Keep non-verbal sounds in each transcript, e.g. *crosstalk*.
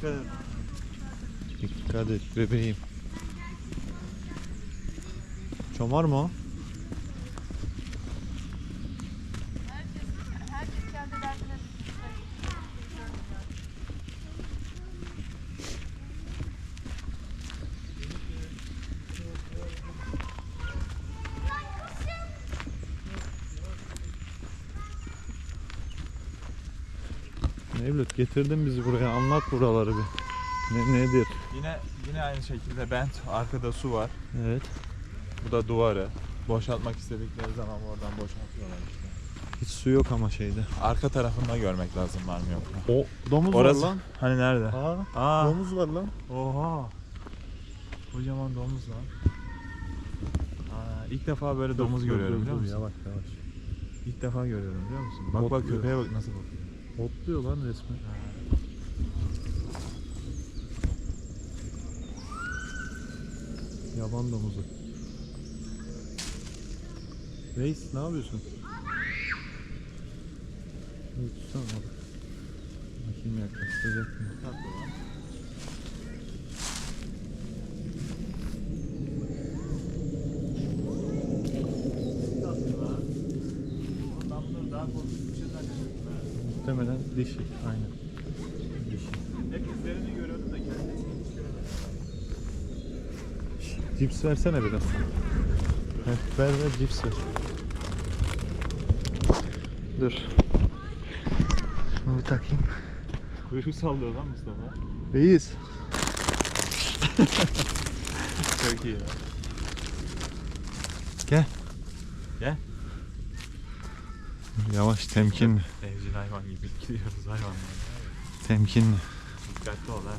Dikkat et. Dikkat et bebeğim. Çomar mı o? Mevlüt getirdin bizi buraya anlat buraları bir. Ne, nedir? Yine yine aynı şekilde bent. Arkada su var. Evet. Bu da duvarı. Boşaltmak istedikleri zaman oradan boşaltıyorlar işte. Hiç su yok ama şeyde. Arka tarafında görmek lazım var mı yok mu? O domuz Orası- var lan. Hani nerede? Aa, Aa. domuz var lan. Oha. Kocaman domuz lan. Aa, ilk defa böyle domuz Dur, görüyorum dur, biliyor dur, musun? Yavaş yavaş. İlk defa görüyorum biliyor musun? Bak bak Otluyor. köpeğe bak nasıl bakıyor. Otluyor lan resmen. Yaban domuzu. Reis ne yapıyorsun? Dur, Tutsana abi. Bakayım yaklaştıracak mı? Muhtemelen dişi. Aynen. Dişi. Hep izlerini görüyordum da kendisi Cips versene biraz. Heh, ver ver cips ver. Dur. Şunu bir takayım. Kuyruk sallıyor lan Mustafa. Reis. Çok iyi ya. Gel. Gel. Yavaş temkinli. Evcil hayvan gibi gidiyoruz hayvanlara. Temkinli. Dikkatli ol ha.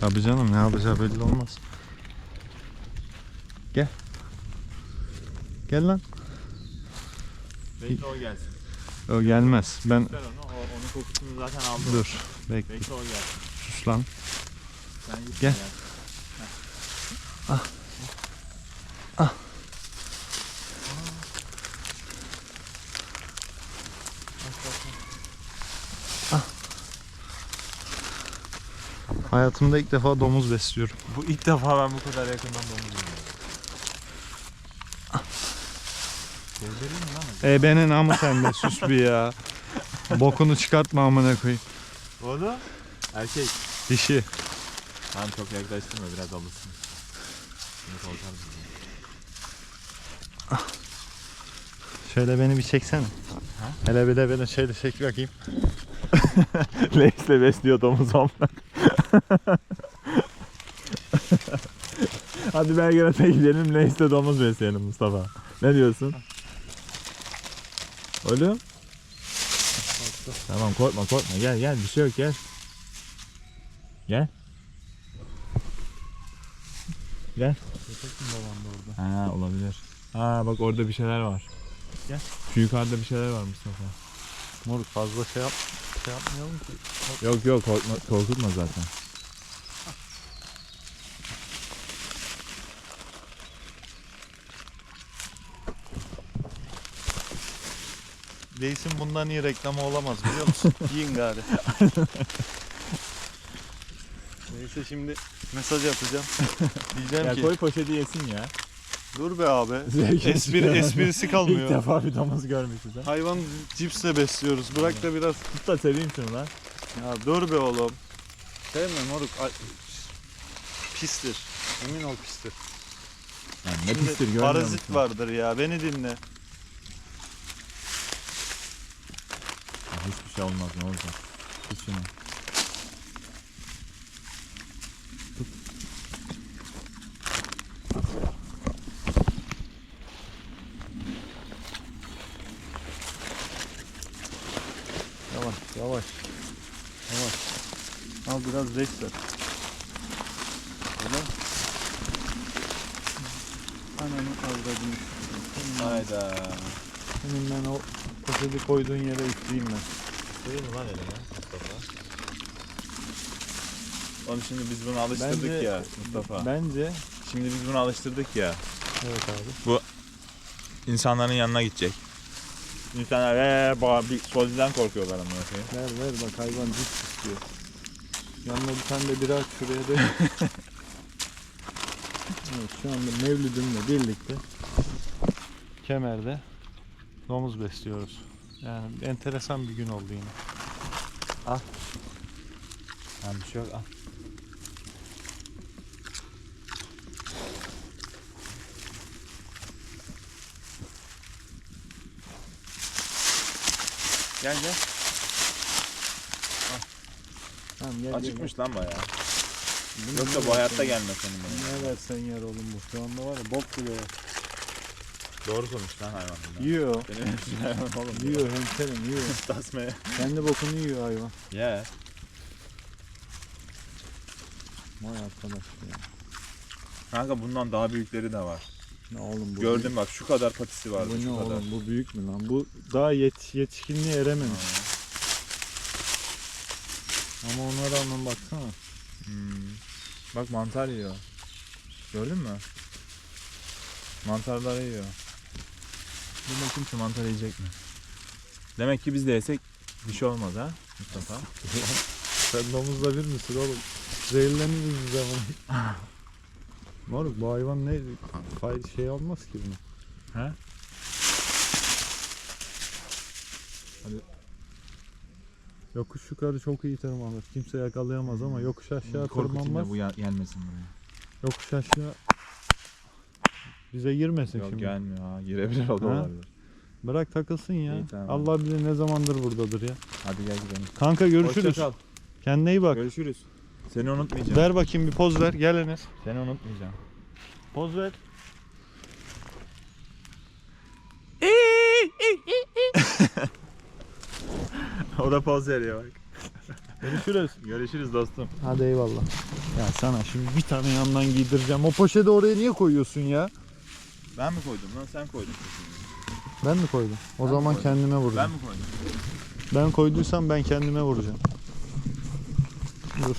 Tabii canım ne yapacağı belli olmaz. Gel. Gel lan. Bekle o gelsin. O gelmez. Ben Ver onu. O, onun kokusunu zaten aldım. dur. Bekle. Bekle o gelsin. Sus lan. Sen git Gel. Hayatımda ilk defa domuz besliyorum. Bu ilk defa ben bu kadar yakından domuz görüyorum. Gezdireyim mi lan? E benim namı sende sus bir ya. Bokunu çıkartma amına koyayım. Oğlum. Erkek. Dişi. Tamam çok yaklaştırma biraz alışsın. Şimdi korkar. Şöyle beni bir çeksene. Hele bir de beni şöyle çek bakayım. *laughs* Leys'le besliyor domuz amına. *laughs* Hadi Belgrad'a gidelim Leys'le domuz besleyelim Mustafa. Ne diyorsun? Oğlum. Tamam korkma korkma gel gel bir şey yok gel. Gel. Gel. Ha olabilir. Ha bak orada bir şeyler var. Gel. Şu yukarıda bir şeyler var Mustafa. Moruk fazla şey yap şey yapmayalım ki. Yok yok korkma, korkutma zaten. Reis'in bundan iyi reklamı olamaz biliyor musun? *laughs* Yiyin gari. Neyse şimdi mesaj atacağım. *laughs* Diyeceğim Ya ki koy poşeti yesin ya. dur be abi. *laughs* Zevk Espri, esprisi İlk kalmıyor. defa bir domuz görmüşüz ha. Hayvan cipsle besliyoruz. Bırak da biraz. Tut da seveyim şunu lan. Ya dur be oğlum. Sevme moruk. Ay, pistir. Emin ol pistir. Yani ne Şimdi pistir görmüyor Parazit musun? vardır ya. Beni dinle. Ya hiçbir şey olmaz ne olacak. Tut şunu. Yavaş yavaş. Yavaş. Al biraz reis ver. Öyle. Ananı avradını. Hayda. senin ben o poşeti koyduğun yere üfleyeyim ben. Koyayım lan elime Mustafa. Oğlum şimdi biz bunu alıştırdık Bence- ya Mustafa. Bence Şimdi biz bunu alıştırdık ya. evet abi. İnsanların yanına gidecek. İnsanlar eee bir soziden korkuyorlar amına koyayım. Ver ver bak hayvan cips istiyor. Yanına bir tane de bira aç şuraya da. *laughs* evet şu anda Mevlüdümle birlikte Kemer'de domuz besliyoruz. Yani enteresan bir gün oldu yine. Tamam bir şey yok al. Gel gel. Tamam, gel, gel, Acıkmış lan bayağı. gel. Bunu Yoksa bu hayatta gelmez senin bana. Ne versen yer oğlum bu. Şu anda var ya bok gibi. Doğru konuş lan hayvan. Yiyor. Benim hepsini *laughs* hayvan oğlum. Yiyor hemşerim yiyor. *laughs* Tasmaya. Kendi bokunu yiyor hayvan. Ye. Vay arkadaş ya. Kanka bundan daha büyükleri de var. Ne oğlum bu Gördüm bak şu kadar patisi vardı Bu ne şu kadar. oğlum bu büyük mü lan? Bu daha yet yetişkinliğe erememiş. Ama ona rağmen baksana. Hmm. Bak mantar yiyor. Gördün mü? Mantarları yiyor. Bir bakayım şu mantar yiyecek mi? Demek ki biz de yesek bir şey olmaz ha Mustafa. *laughs* Sen domuzla bir misin oğlum? Zehirleniriz biz zaman. *laughs* Moruk bu hayvan ne fay şey olmaz ki bunu. He? Yokuş yukarı çok iyi tırmanır. Kimse yakalayamaz ama yokuş aşağı Korkutayım tırmanmaz. da bu ya- gelmesin buraya. Yokuş aşağı bize girmesin Yok şimdi. gelmiyor ha girebilir o da Ha? olabilir. Bırak takılsın ya. İyi, tamam. Allah bilir ne zamandır buradadır ya. Hadi gel gidelim. Kanka görüşürüz. Hoşça kal. Kendine iyi bak. Görüşürüz. Seni unutmayacağım. Ver bakayım bir poz ver. Gel Enes. Seni unutmayacağım. Poz ver. *laughs* o da poz veriyor bak. Görüşürüz. *laughs* Görüşürüz dostum. Hadi eyvallah. Ya sana şimdi bir tane yandan giydireceğim. O poşeti oraya niye koyuyorsun ya? Ben mi koydum lan sen koydun. Ben mi koydum? O Ben zaman koydum. kendime Ben vuracağım. mi koydum? Ben, koyduysam ben kendime vuracağım. Dur.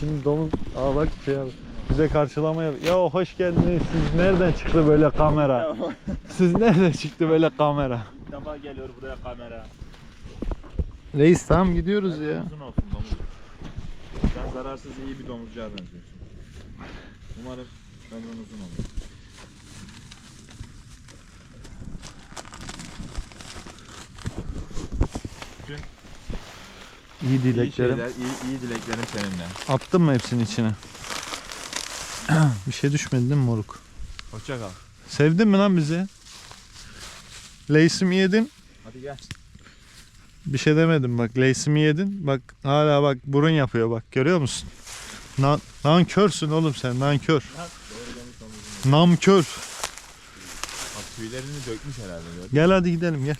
Şimdi domuz... Aa bak şey abi. Bize karşılama yap. Ya hoş geldiniz. Siz nereden çıktı böyle kamera? Siz nereden çıktı böyle kamera? Defa geliyor buraya kamera. Reis tamam gidiyoruz ya. Uzun olsun domuz. Sen zararsız iyi bir domuzcuğa benziyorsun. Umarım benden uzun olur. İyi İyi dileklerim. şeyler, iyi, iyi dileklerim seninle. Attın mı hepsinin içine? *clears throat* bir şey düşmedi değil mi moruk? Hoşça kal. Sevdin mi lan bizi? Leysimi yedin. Hadi gel. Bir şey demedim bak. Leysimi yedin. Bak hala bak burun yapıyor bak. Görüyor musun? Nan, nankörsün oğlum sen. Nankör. Namkör. Bak tüylerini dökmüş herhalde. gördün? Gel hadi gidelim gel.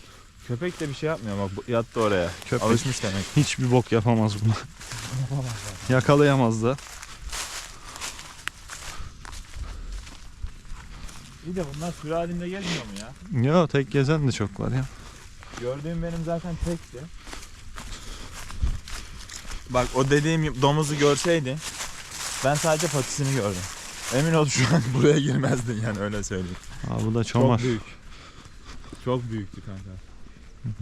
Köpek de bir şey yapmıyor bak bu- yattı oraya. Köpek Alışmış demek. hiçbir bok yapamaz bunu. Yakalayamaz da. İyi de bunlar sürü halinde gelmiyor mu ya? Yo tek gezen de çok var ya. Gördüğüm benim zaten tekti. Bak o dediğim domuzu görseydin ben sadece patisini gördüm. Emin ol şu an *laughs* buraya girmezdin yani öyle söyleyeyim. Aa, bu da çomar. Çok büyük. Çok büyüktü kanka.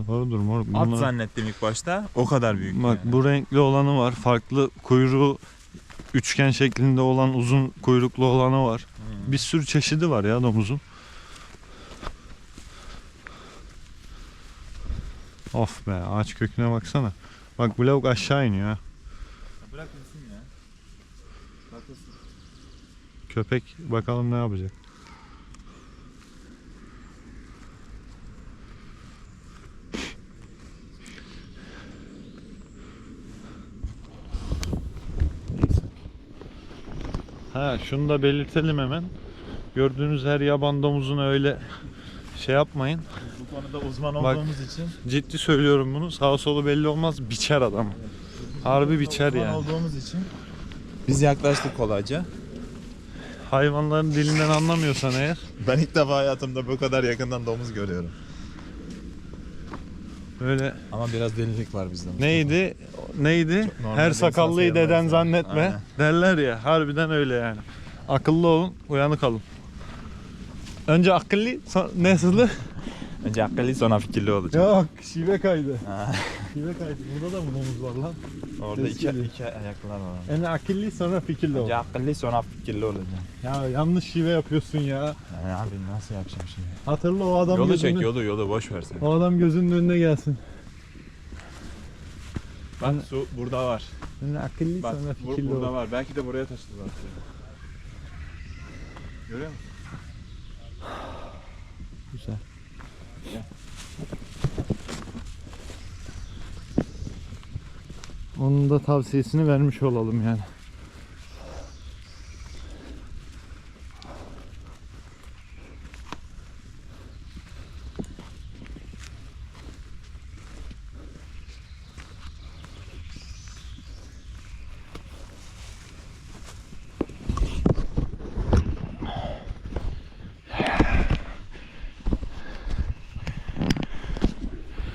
Doğrudur moruk. At Bunlar- zannettim ilk başta. O kadar büyük. Bak yani. bu renkli olanı var. Farklı kuyruğu üçgen şeklinde olan uzun kuyruklu olanı var. Hmm. Bir sürü çeşidi var ya domuzun. Of be ağaç köküne baksana. Bak bu lavuk aşağı iniyor ha. Bırak insin ya. Haklısın. Köpek bakalım ne yapacak. Ha şunu da belirtelim hemen. Gördüğünüz her yaban domuzuna öyle şey yapmayın. Bu konuda uzman Bak. olduğumuz için. Ciddi söylüyorum bunu. Sağ solu belli olmaz. Biçer adam. Harbi biçer uzman yani. olduğumuz için. Biz yaklaştık kolayca. Hayvanların dilinden anlamıyorsan eğer Ben ilk defa hayatımda bu kadar yakından domuz görüyorum. böyle Ama biraz delilik var bizde. neydi? Neydi? normal Her bir sakallıyı sayılmaz deden yani. zannetme Aynen. derler ya. Harbiden öyle yani. Akıllı olun, uyanık olun. Önce akıllı, sonra nesli? Önce akıllı sonra fikirli olacak. Yok şive kaydı. *laughs* Şive kaydı. Burada da mı domuz var lan? Orada iki, Eski. iki ayaklılar var. Yani akıllı sonra fikirli ol. Önce akıllı sonra fikirli olacak. Ya yanlış şive yapıyorsun ya. Yani abi nasıl yapacağım şimdi? Hatırla o adam Yolu gözünün, çek yolu yolu boş ver sen. O adam gözünün önüne gelsin. Bak su burada var. Yani akıllı Bak sonra bur- fikirli burada ol. var. Belki de buraya taşıdılar. Görüyor musun? Güzel. Gel. Onun da tavsiyesini vermiş olalım yani.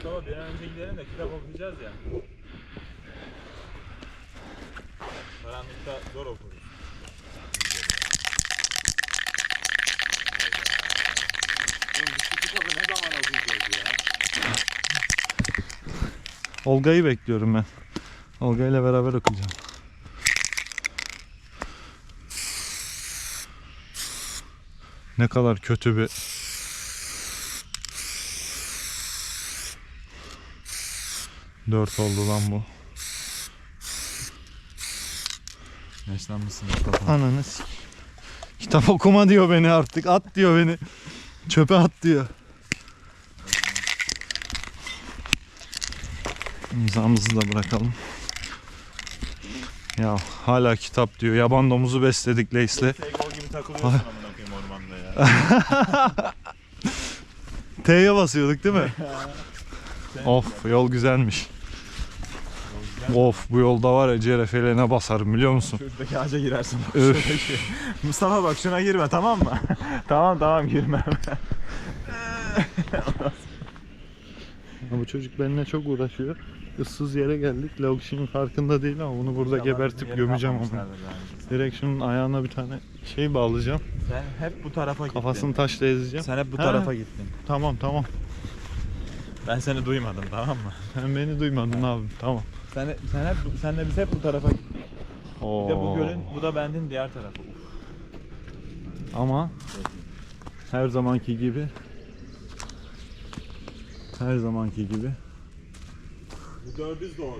Mustafa bir an önce gidelim de kitap okuyacağız ya. Karanlıkta zor okuruz. Oğlum biz bu kitabı ne zaman okuyacağız ya? Olga'yı bekliyorum ben. Olga ile beraber okuyacağım. Ne kadar kötü bir Dört oldu lan bu. Yaşlanmışsın Mustafa. Ananı sik. Kitap okuma diyor beni artık. At diyor beni. Çöpe at diyor. İmzamızı da bırakalım. Ya hala kitap diyor. Yaban domuzu besledik Leys'le. Seygol gibi takılıyorsun amına koyayım ormanda ya. *laughs* T'ye basıyorduk değil mi? *laughs* of yol güzelmiş. Of bu yolda var ya CRF'lerine basarım biliyor musun? Şuradaki ağaca girersin. bak, şuradaki. Mustafa bak şuna girme tamam mı? *laughs* tamam tamam girmem. Ya *laughs* bu çocuk benimle çok uğraşıyor. Issız yere geldik. Lavuk şimdi farkında değil ama bunu burada gebertip gömeceğim onu. Direkt şunun ayağına bir tane şey bağlayacağım. Sen hep bu tarafa gittin. Kafasını taşla ezeceğim. Sen hep bu Ha. tarafa gittin. Tamam tamam. Ben seni duymadım tamam mı? Sen beni duymadın abi. Tamam. Sen sen hep senle biz hep bu tarafa gittik. Oo. Bir de bu gölün bu da bendin diğer tarafı. Ama her zamanki gibi her zamanki gibi Bu dördüz doğru.